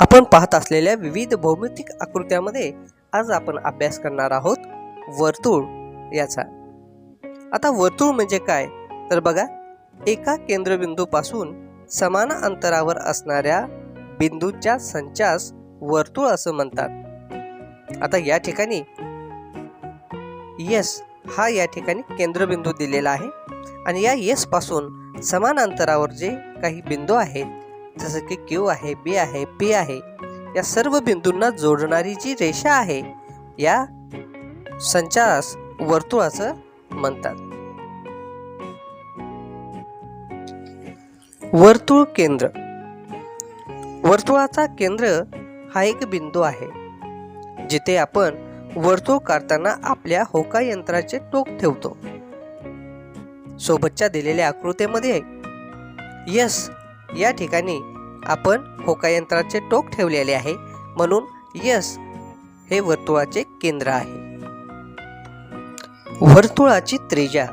आपण पाहत असलेल्या विविध भौमितिक आकृत्यामध्ये आज आपण अभ्यास करणार आहोत वर्तुळ याचा. आता वर्तुळ म्हणजे काय? तर बघा एका केंद्रबिंदूपासून समान अंतरावर असणाऱ्या बिंदूच्या संचास वर्तुळ असं म्हणतात. आता या ठिकाणी यस हा या ठिकाणी केंद्रबिंदू दिलेला आहे आणि या यसपासून समान अंतरावर जे काही बिंदू आहेत जसं की क्यू आहे बी आहे पी आहे या सर्व बिंदूंना जोडणारी जी रेषा आहे या संचारास वर्तुळाचं म्हणतात. वर्तुळ केंद्र. वर्तुळाचा केंद्र हा एक बिंदू आहे जिथे आपण वर्तुळ काढताना आपल्या होका यंत्राचे टोक ठेवतो. सोबतच्या दिलेल्या आकृतीमध्ये यस या ठिकाणी आपण होकायंत्राचे टोक ठेवलेले आहे. म्हणून यस हे वर्तुळाचे केंद्र आहे. वर्तुळाची त्रिज्या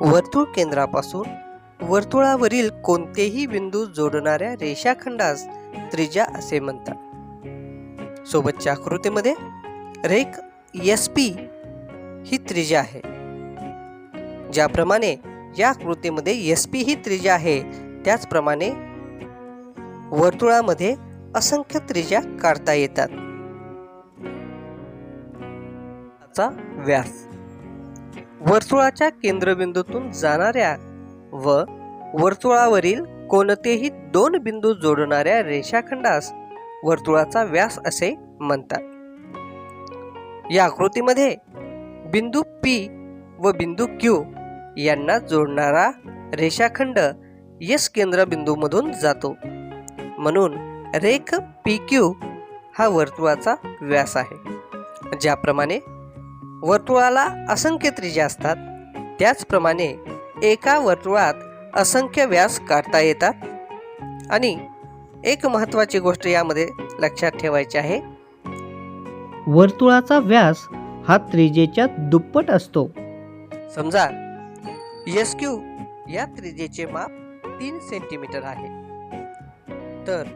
वर्तुळ केंद्रापासून वर्तुळावरील कोणतेही बिंदू जोडणाऱ्या रेषाखंडास त्रिज्या असे म्हणतात. सोबतच्या आकृतीमध्ये रेख एस पी ही त्रिज्या आहे. ज्याप्रमाणे या आकृतीमध्ये एस पी ही त्रिज्या आहे त्याचप्रमाणे वर्तुळामध्ये असंख्य त्रिज्या काढता येतात. चा व्यास. वर्तुळाच्या केंद्रबिंदूतून जाणाऱ्या व वर्तुळावरील कोणतेही दोन बिंदू जोडणाऱ्या रेषाखंडास वर्तुळाचा व्यास असे म्हणतात. या आकृतीमध्ये बिंदू पी व बिंदू क्यू यांना जोडणारा रेषाखंड यस केंद्रबिंदूमधून जातो. म्हणून रेख पी क्यू हा वर्तुळाचा व्यास आहे. ज्याप्रमाणे वर्तुळाला असंख्य त्रिज्या असतात त्याचप्रमाणे एका वर्तुळात असंख्य व्यास काढता येतात. आणि एक महत्त्वाची गोष्ट यामध्ये लक्षात ठेवायची आहे. वर्तुळाचा व्यास हा त्रिजेच्या दुप्पट असतो. समजा एस क्यू या त्रिज्येचे माप तीन सेंटीमीटर आहे. तर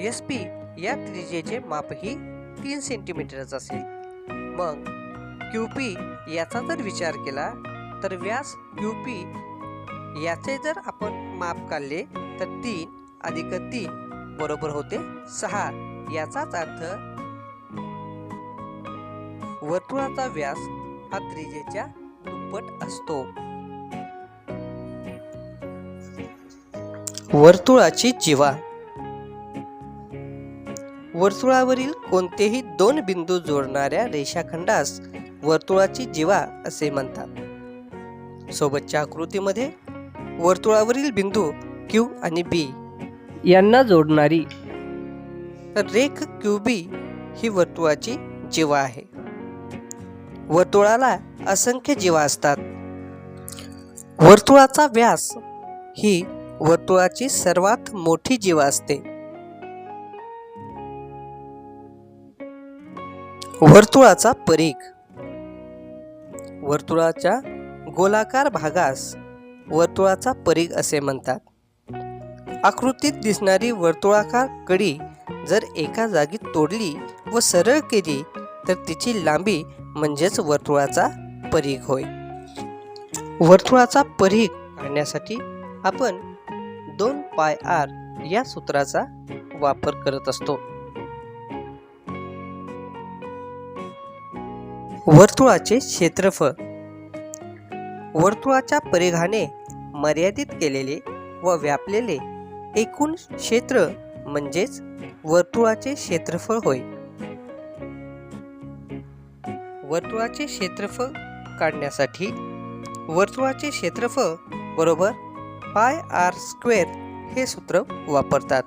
एस पी या त्रिज्येचे मापही तीन सेंटीमीटरच असेल. मग क्यू पी याचा जर विचार केला तर व्यास क्यू पी याचे जर आपण माप काढले तर तीन अधिक तीन बरोबर होते सहा. याचाच अर्थ वर्तुळाचा व्यास हा त्रिजेच्या दुप्पट असतो. वर्तुळाची जीवा. वर्तुळावरील कोणतेही दोन बिंदू जोडणाऱ्या रेषाखंडास वर्तुळाची जीवा असे म्हणतात. सोबतच्या आकृतीमध्ये वर्तुळावरील बिंदू क्यू आणि बी यांना जोडणारी रेख क्यू बी ही वर्तुळाची जीवा आहे. वर्तुळाला असंख्य जीवा असतात. वर्तुळाचा व्यास ही वर्तुळाची सर्वात मोठी जीवा असते. वर्तुळाचा परीघ. वर्तुळाच्या गोलाकार भागास वर्तुळाचा परीघ असे म्हणतात. आकृतीत दिसणारी वर्तुळाकार कडी जर एका जागी तोडली व सरळ केली तर तिची लांबी म्हणजेच वर्तुळाचा परीघ होय. वर्तुळाचा परीघ काढण्यासाठी आपण दोन पाय आर या सूत्राचा वापर करत असतो. वर्तुळाचे क्षेत्रफळ. वर्तुळाच्या परिघाने मर्यादित केलेले व व्यापलेले एकूण क्षेत्र म्हणजेच वर्तुळाचे क्षेत्रफळ होय. वर्तुळाचे क्षेत्रफळ काढण्यासाठी वर्तुळाचे क्षेत्रफळ बरोबर पाय आर स्क्वेअर हे सूत्र वापरतात.